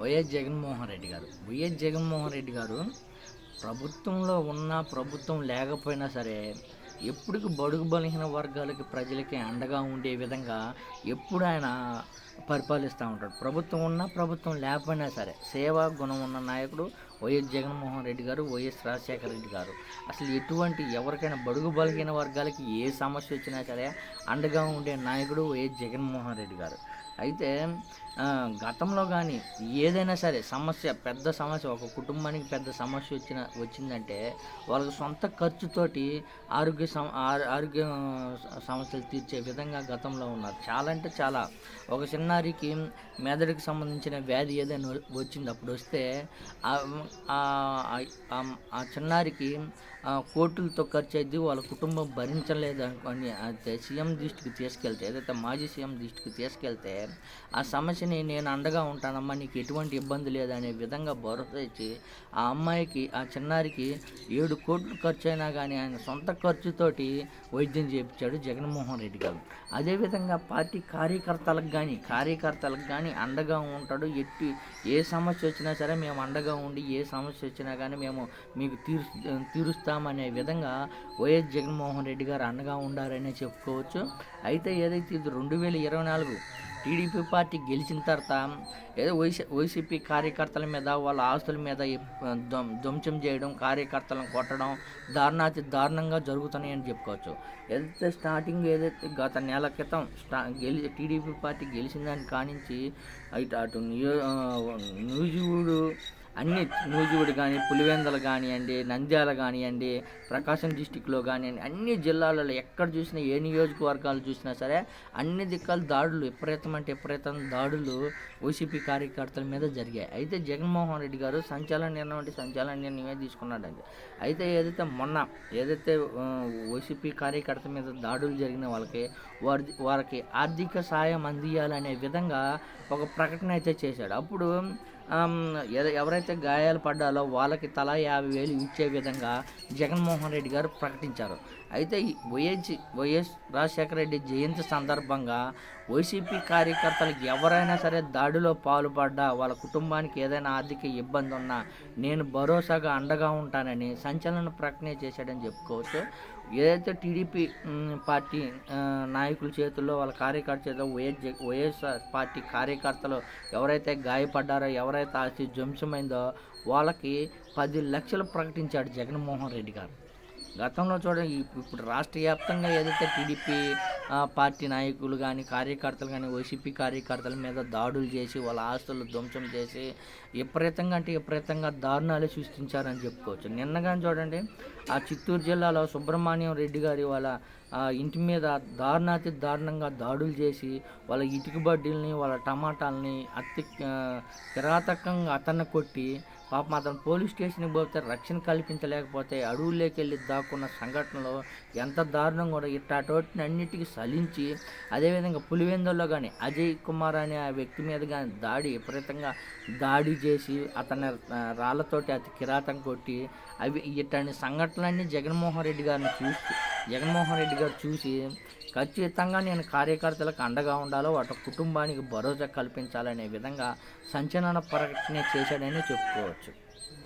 YS Jaganmohan Reddy గారు. YS Jaganmohan Reddy గారు ప్రభుత్వంలో ఉన్న ప్రభుత్వం లేకపోయినా సరే ఎప్పటికి బడుగు బలహీన వర్గాలకి ప్రజలకి అండగా ఉండే విధంగా ఎప్పుడు ఆయన పరిపాలిస్తూ ఉంటాడు. ప్రభుత్వం ఉన్నా ప్రభుత్వం లేకపోయినా సరే సేవా గుణం ఉన్న నాయకుడు వైఎస్ జగన్మోహన్ రెడ్డి గారు వైఎస్ రాజశేఖర రెడ్డి గారు. అసలు ఎటువంటి ఎవరికైనా బడుగు బలహీన వర్గాలకి ఏ సమస్య వచ్చినా సరే అండగా ఉండే నాయకుడు వైఎస్ జగన్మోహన్ రెడ్డి గారు. అయితే గతంలో కానీ ఏదైనా సరే సమస్య పెద్ద సమస్య ఒక కుటుంబానికి పెద్ద సమస్య వచ్చిన వచ్చిందంటే వాళ్ళకి సొంత ఖర్చుతోటి ఆరోగ్య సమ ఆరోగ్య సమస్యలు తీర్చే విధంగా గతంలో ఉన్నారు. చాలా అంటే చాలా. ఒక చిన్నారికి మెదడుకి సంబంధించిన వ్యాధి ఏదైనా వచ్చింది అప్పుడు వస్తే ఆ- చిన్నారికి కోర్టులతో ఖర్చు అయింది వాళ్ళ కుటుంబం భరించలేదు అనుకోని అయితే సీఎం దృష్టికి తీసుకెళ్తే ఏదైతే మాజీ సీఎం దృష్టికి తీసుకెళ్తే ఆ సమస్య సమస్యని నేను అండగా ఉంటానమ్మా నీకు ఎటువంటి ఇబ్బంది లేదనే విధంగా భరోసా ఇచ్చి ఆ అమ్మాయికి ఆ చిన్నారికి ఏడు కోట్లు ఖర్చు అయినా కానీ ఆయన సొంత ఖర్చుతోటి వైద్యం చేయించాడు జగన్మోహన్ రెడ్డి గారు. అదేవిధంగా పార్టీ కార్యకర్తలకు కానీ కార్యకర్తలకు కానీ అండగా ఉంటాడు. ఎట్టి ఏ సమస్య వచ్చినా సరే మేము అండగా ఉండి ఏ సమస్య వచ్చినా కానీ మేము మీకు తీరు తీరుస్తామనే విధంగా వైఎస్ జగన్మోహన్ రెడ్డి గారు అండగా ఉండారనే చెప్పుకోవచ్చు. అయితే ఏదైతే ఇది రెండు వేల ఇరవై నాలుగు టీడీపీ పార్టీ గెలిచిన తర్వాత ఏదో వైసీ వైసీపీ కార్యకర్తల మీద వాళ్ళ ఆస్తుల మీద ధ్వంసం చేయడం కార్యకర్తలను కొట్టడం దారుణాతి దారుణంగా జరుగుతున్నాయని చెప్పుకోవచ్చు. ఏదైతే స్టార్టింగ్ ఏదైతే గత నెల క్రితం స్టా గెలి టీడీపీ పార్టీ గెలిచిందని కానించి అటు అటు నియో ఆ, అన్ని నూజివీడు కానీ పులివెందలు కానివ్వండి నంద్యాల కానివ్వండి ప్రకాశం డిస్టిక్లో కానివ్వండి అన్ని జిల్లాలలో ఎక్కడ చూసినా ఏ నియోజకవర్గాలు చూసినా సరే అన్ని దిక్కల దాడులు విపరీతం అంటే విపరీతం దాడులు వైసీపీ కార్యకర్తల మీద జరిగాయి. అయితే జగన్మోహన్ రెడ్డి గారు సంచలన నిర్ణయం అంటే సంచలన నిర్ణయమే తీసుకున్నాడండి. అయితే ఏదైతే మొన్న ఏదైతే వైసీపీ కార్యకర్త మీద దాడులు జరిగిన వాళ్ళకి వారి వారికి ఆర్థిక సాయం అందియాలనే విధంగా ఒక ప్రకటన అయితే చేశాడు. అప్పుడు ఎవరైతే గాయాలు పడ్డాలో వాళ్ళకి తలా యాభై వేలు ఇచ్చే విధంగా జగన్మోహన్ రెడ్డి గారు ప్రకటించారు. అయితే వైఎస్ వైఎస్ రాజశేఖర రెడ్డి జయంతి సందర్భంగా వైసీపీ కార్యకర్తలకు ఎవరైనా సరే దాడిలో పాల్పడ్డా వాళ్ళ కుటుంబానికి ఏదైనా ఆర్థిక ఇబ్బంది ఉన్నా నేను భరోసాగా అండగా ఉంటానని సంచలన ప్రకటన చేశాడని చెప్పుకోవచ్చు. ఏదైతే టీడీపీ పార్టీ నాయకుల చేతుల్లో వాళ్ళ కార్యకర్త చేతిలో వైఎస్ వైఎస్ఆర్ పార్టీ కార్యకర్తలు ఎవరైతే గాయపడ్డారో ఎవరైతే ఆస్తి ధ్వంసమైందో వాళ్ళకి పది లక్షలు ప్రకటించాడు జగన్మోహన్ రెడ్డి గారు. గతంలో చూడండి ఇప్పుడు రాష్ట్ర వ్యాప్తంగా ఏదైతే టీడీపీ పార్టీ నాయకులు కానీ కార్యకర్తలు కానీ వైసీపీ కార్యకర్తల మీద దాడులు చేసి వాళ్ళ ఆస్తులు ధ్వంసం చేసి విపరీతంగా అంటే విపరీతంగా దారుణాలు సృష్టించారని చెప్పుకోవచ్చు. నిన్నగానే చూడండి ఆ చిత్తూరు జిల్లాలో సుబ్రహ్మణ్యం రెడ్డి గారి వాళ్ళ ఇంటి మీద దారుణాతి దారుణంగా దాడులు చేసి వాళ్ళ ఇటుక బడ్డీలని వాళ్ళ టమాటాలని అతి కిరాతకంగా అతన్ని కొట్టి పాపం అతను పోలీస్ స్టేషన్కి పోతే రక్షణ కల్పించలేకపోతే అడవుల్లోకి వెళ్ళి దాక్కున్న సంఘటనలో ఎంత దారుణం కూడా ఇట్టాటోటిని అన్నిటికీ సలించి అదేవిధంగా పులివెందుల్లో కానీ అజయ్ కుమార్ అనే ఆ వ్యక్తి మీద కానీ దాడి విపరీతంగా దాడి చేసి అతని రాళ్ళతోటి అతి కిరాతం కొట్టి అవి ఇట్లాంటి సంఘటనలన్నీ జగన్మోహన్ రెడ్డి గారిని చూసి జగన్మోహన్ రెడ్డి గారు చూసి ఖచ్చితంగా నేను కార్యకర్తలకు అండగా ఉండాలో వాటి కుటుంబానికి భరోసా కల్పించాలనే విధంగా సంచలన ప్రకటన చేశాడని చెప్పుకోవచ్చు. చేసుకోవచ్చు